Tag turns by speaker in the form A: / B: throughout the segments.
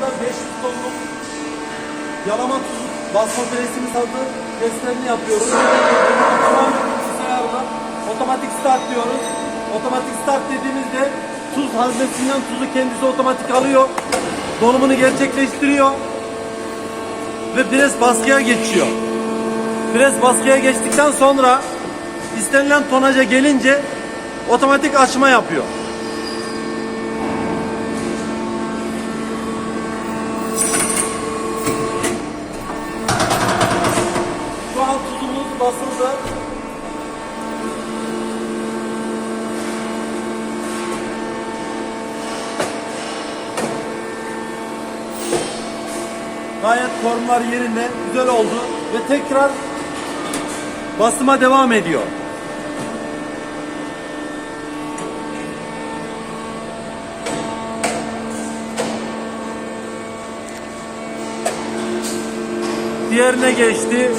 A: anda 500 tonluk yalama tuzu basma presimiz aldı. Testlerini yapıyoruz. Bilgisayarla otomatik start diyoruz. Otomatik start dediğimizde tuz haznesinden tuzu kendisi otomatik alıyor. Dolumunu gerçekleştiriyor. Ve pres baskıya geçiyor. Pres baskıya geçtikten sonra istenilen tonaja gelince otomatik açma yapıyor. Basıldı. Gayet formlar yerinde, güzel oldu ve tekrar basıma devam ediyor. Diğerine geçti.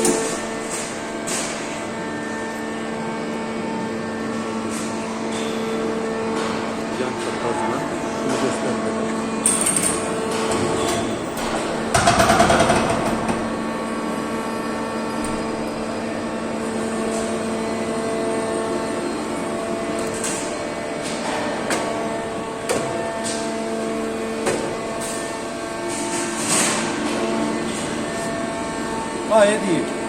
A: Gayet iyi.